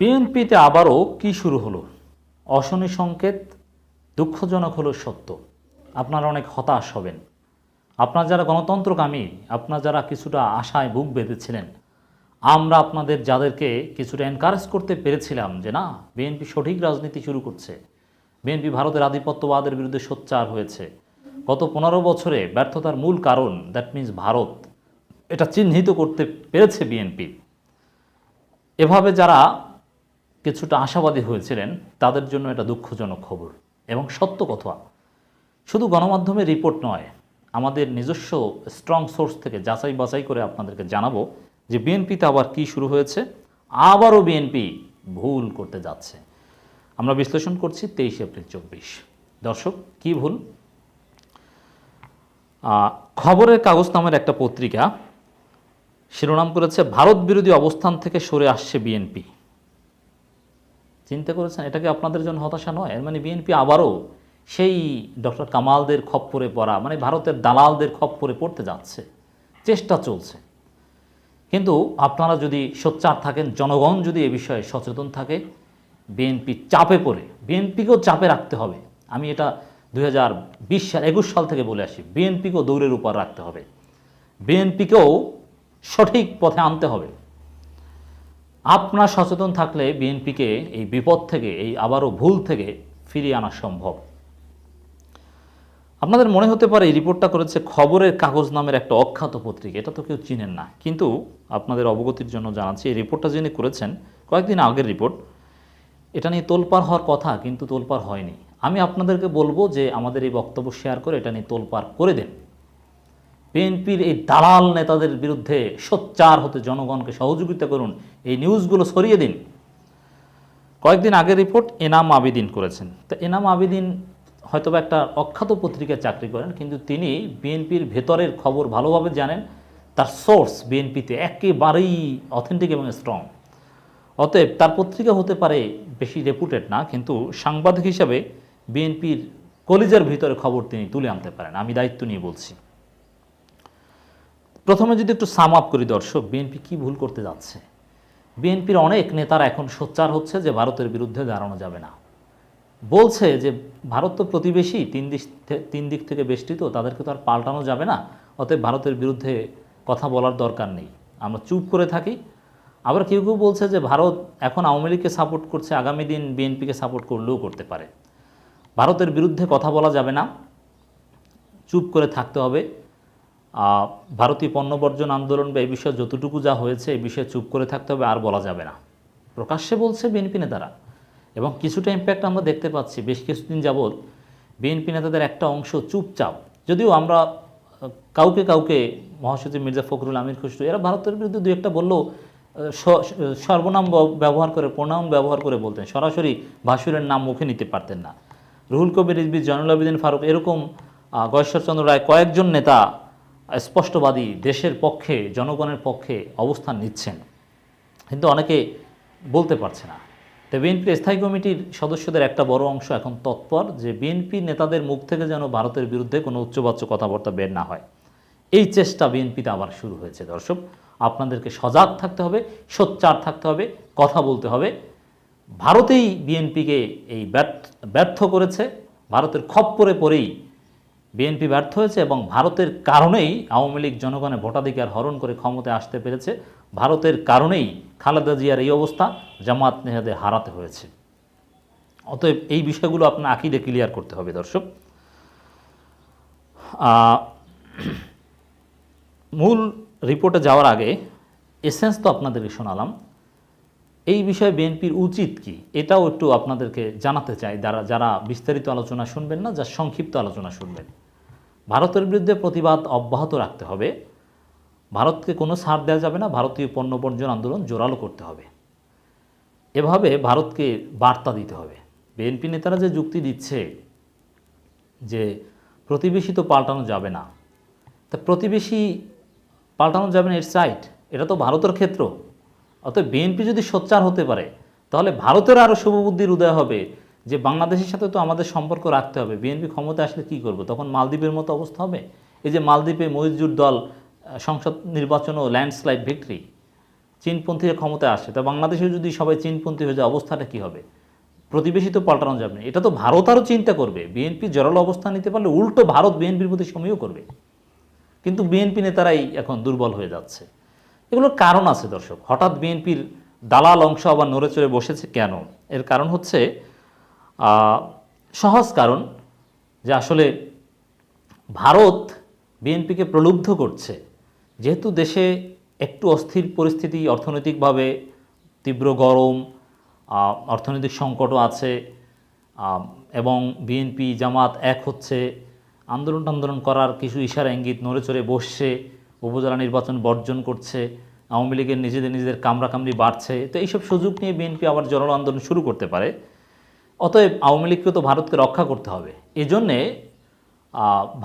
বিএনপিতে আবারও কি শুরু হলো? অশনি সংকেত, দুঃখজনক হলো সত্য। আপনারা অনেক হতাশ হবেন। আপনারা যারা গণতন্ত্রকামী আপনারা যারা কিছুটা আশায় বুক বেঁধেছিলেন, আমরা আপনাদের যাদেরকে কিছুটা এনকারেজ করতে পেরেছিলাম যে না, বিএনপি সঠিক রাজনীতি শুরু করছে। বিএনপি ভারতের আধিপত্যবাদের বিরুদ্ধে সোচ্চার হয়েছে। গত পনেরো বছরে ব্যর্থতার মূল কারণ দ্যাট মিন্স ভারত, এটা চিহ্নিত করতে পেরেছে বিএনপি। এভাবে যারা কিছুটা আশাবাদী হয়েছিলেন, তাদের জন্য এটা দুঃখজনক খবর এবং সত্য কথা। শুধু গণমাধ্যমের রিপোর্ট নয়, আমাদের নিজস্ব স্ট্রং সোর্স থেকে যাচাই বাছাই করে আপনাদেরকে জানাব যে বিএনপিতে আবার কি শুরু হয়েছে, আবারও বিএনপি ভুল করতে যাচ্ছে। আমরা বিশ্লেষণ করছি তেইশে এপ্রিল চব্বিশ। দর্শক, কি ভুল? খবরের কাগজ নামের একটা পত্রিকা শিরোনাম করেছে, ভারত বিরোধী অবস্থান থেকে সরে আসছে বিএনপি। চিন্তা করেছেন, এটা কি আপনাদের জন্য হতাশা নয়? মানে বিএনপি আবারও সেই ডক্টর কামালদের খপ্পরে পড়া মানে ভারতের দালালদের খপ্পরে পড়তে যাচ্ছে। চেষ্টা চলছে। কিন্তু আপনারা যদি সোচ্চার থাকেন, জনগণ যদি এ বিষয়ে সচেতন থাকে, বিএনপি চাপে পড়ে। বিএনপিকেও চাপে রাখতে হবে। আমি এটা দুই হাজার বিশ সাল, একুশ সাল থেকে বলে আসি, বিএনপিকেও দৌড়ের উপর রাখতে হবে। বিএনপিকেও সঠিক পথে আনতে হবে। আপনার সচেতন থাকলে বিএনপিকে এই বিপদ থেকে, এই আবারও ভুল থেকে ফিরিয়ে আনা সম্ভব। আপনাদের মনে হতে পারে এই রিপোর্টটা করেছে খবরের কাগজ নামের একটা অখ্যাত পত্রিকা, এটা তো কেউ চিনেন না। কিন্তু আপনাদের অবগতির জন্য জানাচ্ছি, এই রিপোর্টটা যিনি করেছেন, কয়েকদিন আগের রিপোর্ট, এটা নিয়ে তোলপার হওয়ার কথা, কিন্তু তোলপাড় হয়নি। আমি আপনাদেরকে বলব যে আমাদের এই বক্তব্য শেয়ার করে এটা নিয়ে তোলপার করে দেন। বিএনপির এই দালাল নেতাদের বিরুদ্ধে সোচ্চার হতে জনগণকে সহযোগিতা করুন, এই নিউজগুলো সরিয়ে দিন। কয়েকদিন আগে রিপোর্ট এনাম আবেদিন করেছেন। তো এনাম আবেদিন হয়তোবা একটা অখ্যাত পত্রিকায় চাকরি করেন, কিন্তু তিনি বিএনপির ভেতরের খবর ভালোভাবে জানেন, তার সোর্স বিএনপিতে একেবারেই অথেন্টিক এবং স্ট্রং। অতএব তার পত্রিকা হতে পারে বেশি রেপুটেড না, কিন্তু সাংবাদিক হিসাবে বিএনপির কলিজার ভিতরে খবর তিনি তুলে আনতে পারেন। আমি দায়িত্ব নিয়ে বলছি। প্রথমে যদি একটু সাম আপ করি দর্শক বিএনপি কি ভুল করতে যাচ্ছে? বিএনপির অনেক নেতারা এখন সোচ্চার হচ্ছে যে ভারতের বিরুদ্ধে দাঁড়ানো যাবে না। বলছে যে ভারত তো প্রতিবেশী, তিন দিক তিন দিক থেকে বেষ্টিত, তাদেরকে তো আর পাল্টানো যাবে না। অতএব ভারতের বিরুদ্ধে কথা বলার দরকার নেই। আমরা চুপ করে থাকি। আবার কেউ কেউ বলছে যে ভারত এখন আওয়ামী লীগকে সাপোর্ট করছে, আগামী দিন বিএনপিকে সাপোর্ট করলেও করতে পারে। ভারতের বিরুদ্ধে কথা বলা যাবে না। চুপ করে থাকতে হবে। ভারতীয় পণ্য বর্জন আন্দোলন বা এই বিষয়ে যতটুকু যা হয়েছে, এই বিষয়ে চুপ করে থাকতে হবে, আর বলা যাবে না। প্রকাশ্যে বলছে বিএনপি নেতারা। এবং কিছুটা ইম্প্যাক্ট আমরা দেখতে পাচ্ছি, বেশ কিছুদিন যাবৎ বিএনপি নেতাদের একটা অংশ চুপচাপ। যদিও আমরা কাউকে কাউকে, মহাসচিব মির্জা ফখরুল, আমির খুশরু এরা ভারতের বিরুদ্ধে দু একটা বললেও সর্বনাম ব্যবহার করে, প্রণাম ব্যবহার করে বলতেন। সরাসরি ভাসুরের নাম মুখে নিতে পারতেন না। রুহুল কবির রিজবি জয়নুল আবেদিন ফারুক, এরকম গয়েশ্বরচন্দ্র রায় কয়েকজন নেতা স্পষ্টবাদী দেশের পক্ষে, জনগণের পক্ষে অবস্থান নিচ্ছেন। কিন্তু অনেকে বলতে পারছে না। তো বিএনপির স্থায়ী কমিটির সদস্যদের একটা বড় অংশ এখন তৎপর যে বিএনপি নেতাদের মুখ থেকে যেন ভারতের বিরুদ্ধে কোনো উচ্চবাচ্য কথাবার্তা বের না হয়। এই চেষ্টা বিএনপিতে আবার শুরু হয়েছে, দর্শক। আপনাদেরকে সজাগ থাকতে হবে, সোচ্চার থাকতে হবে, কথা বলতে হবে। ভারতেই বিএনপিকে এই ব্যর্থ করেছে। ভারতের খপ্পরে পরেই বিএনপি ব্যর্থ হয়েছে এবং ভারতের কারণেই আওয়ামী লীগ জনগণের ভোটাধিকার হরণ করে ক্ষমতায় আসতে পেরেছে। ভারতের কারণেই খালেদা জিয়ার এই অবস্থা জামাত নেহাদের হারাতে হয়েছে। অতএব এই বিষয়গুলো আপনার আকিদে ক্লিয়ার করতে হবে দর্শক। মূল রিপোর্টে যাওয়ার আগে এসেন্স তো আপনাদেরকে শোনালাম। এই বিষয়ে বিএনপির উচিত কি? এটাও একটু আপনাদেরকে জানাতে চাই। যারা যারা বিস্তারিত আলোচনা শুনবেন না, যা সংক্ষিপ্ত আলোচনা শুনবেন। ভারতের বিরুদ্ধে প্রতিবাদ অব্যাহত রাখতে হবে। ভারতকে কোনো ছাড় দেওয়া যাবে না, ভারতীয় পণ্য বর্জন আন্দোলন জোরালো করতে হবে। এভাবে ভারতকে বার্তা দিতে হবে। বিএনপি নেতারা যে যুক্তি দিচ্ছে যে প্রতিবেশী তো পাল্টানো যাবে না, তা প্রতিবেশী পাল্টানো যাবে না এর সাইট এটা তো ভারতের ক্ষেত্র। অতএব বিএনপি যদি সোচ্চার হতে পারে, তাহলে ভারতের আরও শুভবুদ্ধির উদয় হবে। যে বাংলাদেশের সাথে তো আমাদের সম্পর্ক রাখতে হবে। বিএনপি ক্ষমতা আসলে কি করবে? তখন মালদ্বীপের মতো অবস্থা হবে? এই যে মালদ্বীপে মহিজুর দল সংসদ নির্বাচন ও ল্যান্ডস্লাইড ভিক্টরি চীনপন্থীরা ক্ষমতায় আসে তা বাংলাদেশে যদি সবাই চীনপন্থী হয়ে যায়, অবস্থাটা কী হবে? প্রতিবেশী তো পাল্টানো যাবে না। এটা তো ভারত আরও চিন্তা করবে। বিএনপি জোরালো অবস্থান নিতে পারলে উল্টো ভারত বিএনপির প্রতি সময়ও করবে। কিন্তু বিএনপি নেতারাই এখন দুর্বল হয়ে যাচ্ছে। এগুলোর কারণ আছে দর্শক। হঠাৎ বিএনপির দালাল অংশ আবার নড়ে চড়ে বসেছে কেন? এর কারণ হচ্ছে সহজ কারণ যে আসলে ভারত বিএনপিকে প্রলুব্ধ করছে। যেহেতু দেশে একটু অস্থির পরিস্থিতি, অর্থনৈতিকভাবে তীব্র গরম অর্থনৈতিক সংকটও আছে এবং বিএনপি জামাত এক হচ্ছে, আন্দোলন টান্দোলন করার কিছু ইশারা ইঙ্গিত নড়ে চড়ে বসছে, উপজেলা নির্বাচন বর্জন করছে, আওয়ামী লীগের নিজেদের নিজেদের কামড়াকামড়ি বাড়ছে। তো এইসব সুযোগ নিয়ে বিএনপি আবার জনগণ আন্দোলন শুরু করতে পারে। অতএব আওয়ামী লীগকে তো ভারতকে রক্ষা করতে হবে। এজন্যে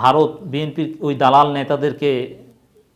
ভারত, বিএনপির ওই দালাল নেতাদেরকে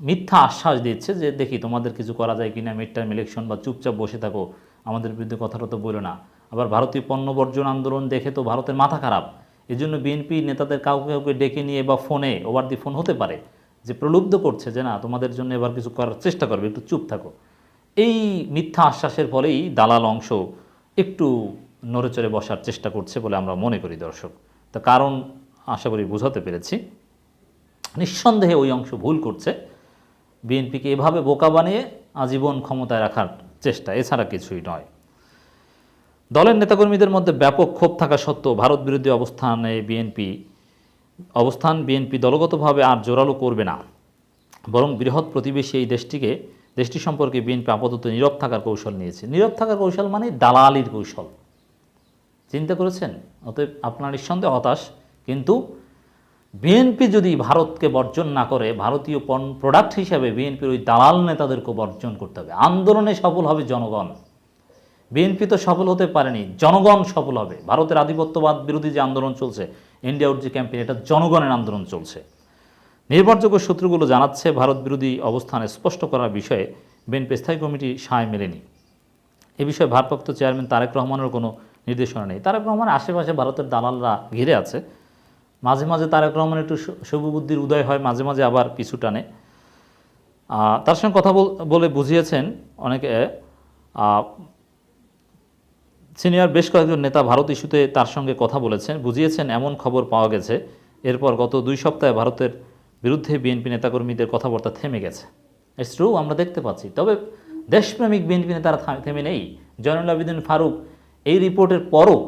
মিথ্যা আশ্বাস দিচ্ছে যে, দেখি, তোমাদের কিছু করা যায় কিনা মিড টার্ম ইলেকশন বা চুপচাপ বসে থাকো, আমাদের বিরুদ্ধে কথাটা তো বলো না। আবার ভারতীয় পণ্য বর্জন আন্দোলন দেখে তো ভারতের মাথা খারাপ। এই জন্য বিএনপি নেতাদের কাউকে কাউকে ডেকে নিয়ে বা ফোনে ওভার দি ফোন হতে পারে, যে প্রলুব্ধ করছে যে, না, তোমাদের জন্য এবার কিছু করার চেষ্টা করবে, একটু চুপ থাকো। এই মিথ্যা আশ্বাসের ফলেই দালাল অংশ একটু নড়েচড়ে বসার চেষ্টা করছে বলে আমরা মনে করি, দর্শক। তা কারণ আশা করি বোঝাতে পেরেছি, নিঃসন্দেহে ওই অংশ ভুল করছে। বিএনপিকে এভাবে বোকা বানিয়ে আজীবন ক্ষমতায় রাখার চেষ্টা এছাড়া কিছুই নয়। দলের নেতাকর্মীদের মধ্যে ব্যাপক ক্ষোভ থাকা সত্ত্বেও ভারত বিরোধী অবস্থানে বিএনপি, অবস্থান বিএনপি দলগতভাবে আর জোরালো করবে না। বরং বৃহৎ প্রতিবেশী এই দেশটিকে, দেশটি সম্পর্কে বিএনপি আপাতত নীরব থাকার কৌশল নিয়েছে। নীরব থাকার কৌশল মানে দালালির কৌশল। চিন্তা করেছেন? অতএব আপনার নিঃসন্দেহে হতাশ। কিন্তু বিএনপি যদি ভারতকে বর্জন না করে, ভারতীয় পণ্য প্রোডাক্ট হিসাবে বিএনপির ওই দালাল নেতাদেরকে বর্জন করতে হবে। আন্দোলনে সফল হবে জনগণ। বিএনপি তো সফল হতে পারেনি, জনগণ সফল হবে। ভারতের আধিপত্যবাদ বিরোধী যে আন্দোলন চলছে ইন্ডিয়া আউট যে ক্যাম্পেইন এটা জনগণের আন্দোলন চলছে। নির্ভরযোগ্য সূত্রগুলো জানাচ্ছে ভারত বিরোধী অবস্থান স্পষ্ট করার বিষয়ে বিএনপি স্থায়ী কমিটি সায় মেলেনি। এ বিষয়ে ভারপ্রাপ্ত চেয়ারম্যান তারেক রহমানের কোনো নির্দেশনা নেই। তারেক রহমানের আশেপাশে ভারতের দালালরা ঘিরে আছে। মাঝে মাঝে তারেক রহমান একটু শুভবুদ্ধির উদয় হয়, মাঝে মাঝে আবার পিছু টানে। তার সঙ্গে কথা বলে বুঝিয়েছেন অনেকে সিনিয়র বেশ কয়েকজন নেতা ভারত ইস্যুতে তার সঙ্গে কথা বলেছেন, বুঝিয়েছেন এমন খবর পাওয়া গেছে। এরপর গত দুই সপ্তাহে ভারতের বিরুদ্ধে বিএনপি নেতাকর্মীদের কথাবার্তা থেমে গেছে। ইটস ট্রু আমরা দেখতে পাচ্ছি। তবে দেশপ্রেমিক বিএনপি নেতারা থেমে নেই। জয়নুল আবেদিন ফারুক এই রিপোর্টের পরও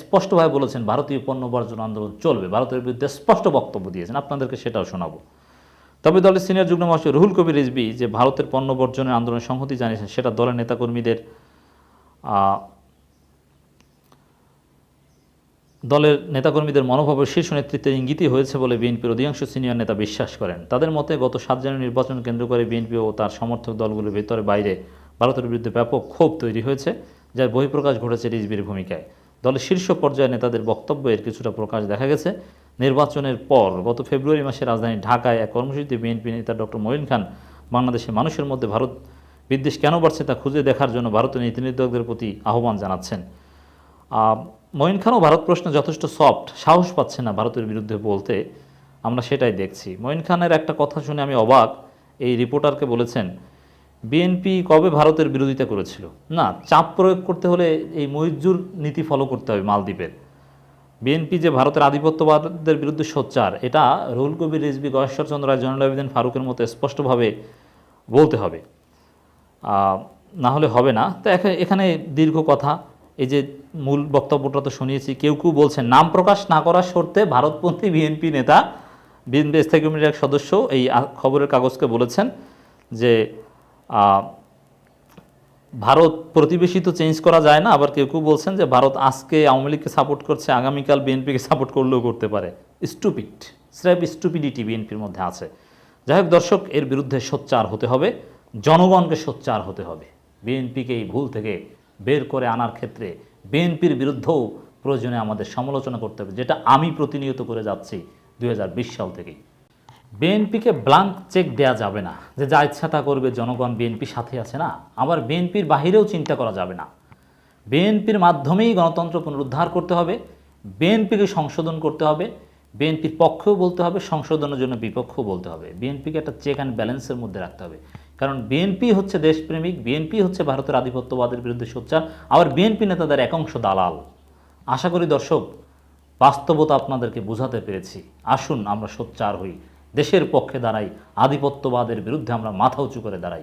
স্পষ্টভাবে বলেছেন ভারতীয় পণ্য বর্জন আন্দোলন চলবে। ভারতের বিরুদ্ধে স্পষ্ট বক্তব্য দিয়েছেন। আপনাদেরকে সেটাও শোনাবো। তবে দলের সিনিয়র যুগ্ম মহাসচিব রুহুল কবির রিজবি যে ভারতের পণ্য বর্জনের আন্দোলনের সংহতি জানিয়েছেন, সেটা দলের নেতাকর্মীদের দলের নেতাকর্মীদের মনোভাবের শীর্ষ নেতৃত্বের ইঙ্গিতই হয়েছে বলে বিএনপির অধিকাংশ সিনিয়র নেতা বিশ্বাস করেন। তাদের মতে, গত সাত জানুয়ারি নির্বাচন কেন্দ্র করে বিএনপি ও তার সমর্থক দলগুলোর ভেতরে বাইরে ভারতের বিরুদ্ধে ব্যাপক ক্ষোভ তৈরি হয়েছে। যার বহিঃপ্রকাশ ঘটেছে রিজবির ভূমিকায়। দলের শীর্ষ পর্যায়ে নেতাদের বক্তব্য এর কিছুটা প্রকাশ দেখা গেছে। নির্বাচনের পর গত ফেব্রুয়ারি মাসে রাজধানী ঢাকায় এক কর্মসূচিতে বিএনপি নেতা ডক্টর মঈন খান বাংলাদেশের মানুষের মধ্যে ভারত বিদ্বেষ কেন বাড়ছে তা খুঁজে দেখার জন্য ভারতের নীতি নির্ধারকদের প্রতি আহ্বান জানাচ্ছেন। মঈন খানও ভারত প্রশ্নে যথেষ্ট সফট সাহস পাচ্ছে না ভারতের বিরুদ্ধে বলতে। আমরা সেটাই দেখছি। মঈন খানের একটা কথা শুনে আমি অবাক। এই রিপোর্টারকে বলেছেন বিএনপি কবে ভারতের বিরোধিতা করেছিল? না, চাপ প্রয়োগ করতে হলে এই মহিজুর নীতি ফলো করতে হবে মালদ্বীপের। বিএনপি যে ভারতের আধিপত্যবাদের বিরুদ্ধে সোচ্চার, এটা রুহুল কবির রিজবি গয়েশ্বরচন্দ্র রায়, জয়নুল আবেদিন ফারুকের মতো স্পষ্টভাবে বলতে হবে। না হলে হবে না। তো এখা- এখানে দীর্ঘ কথা। এই যে মূল বক্তব্যটা তো শুনিয়েছি, কেউ কেউ বলছেন, নাম প্রকাশ না করার শর্তে ভারতপন্থী বিএনপি নেতা বিএনপি স্থায়ী কমিটির এক সদস্য এই খবরের কাগজকে বলেছেন যে ভারত প্রতিবেশী তো চেঞ্জ করা যায় না, আবার কেউ কেউ বলছেন যে ভারত আজকে আওয়ামী লীগকে সাপোর্ট করছে, আগামীকাল বিএনপিকে সাপোর্ট করলেও করতে পারে। স্টুপিড স্রেফ স্টুপিডিটি বিএনপির মধ্যে আছে। যাই হোক দর্শক, এর বিরুদ্ধে সোচ্চার হতে হবে, জনগণকে সোচ্চার হতে হবে। বিএনপিকে এই ভুল থেকে বের করে আনার ক্ষেত্রে বিএনপির বিরুদ্ধেও প্রয়োজনে আমাদের সমালোচনা করতে হবে, যেটা আমি প্রতিনিয়ত করে যাচ্ছি দু হাজার বিশ সাল থেকেই। বিএনপিকে ব্লাঙ্ক চেক দেয়া যাবে না। যে যা ইচ্ছা তা করবে, জনগণ বিএনপির সাথে আছে না। আবার বিএনপির বাহিরেও চিন্তা করা যাবে না। বিএনপির মাধ্যমেই গণতন্ত্র পুনরুদ্ধার করতে হবে, বিএনপিকে সংশোধন করতে হবে, বিএনপির পক্ষেও বলতে হবে, সংশোধনের জন্য বিপক্ষও বলতে হবে। বিএনপিকে একটা চেক অ্যান্ড ব্যালেন্সের মধ্যে রাখতে হবে। কারণ বিএনপি হচ্ছে দেশপ্রেমিক, বিএনপি হচ্ছে ভারতের আধিপত্যবাদের বিরুদ্ধে সোচ্চার, আবার বিএনপি নেতাদের এক অংশ দালাল। আশা করি দর্শক, বাস্তবতা আপনাদেরকে বোঝাতে পেরেছি। আসুন, আমরা সোচ্চার হই। দেশের পক্ষে দাঁড়াই আধিপত্যবাদের বিরুদ্ধে আমরা মাথা উঁচু করে দাঁড়াই।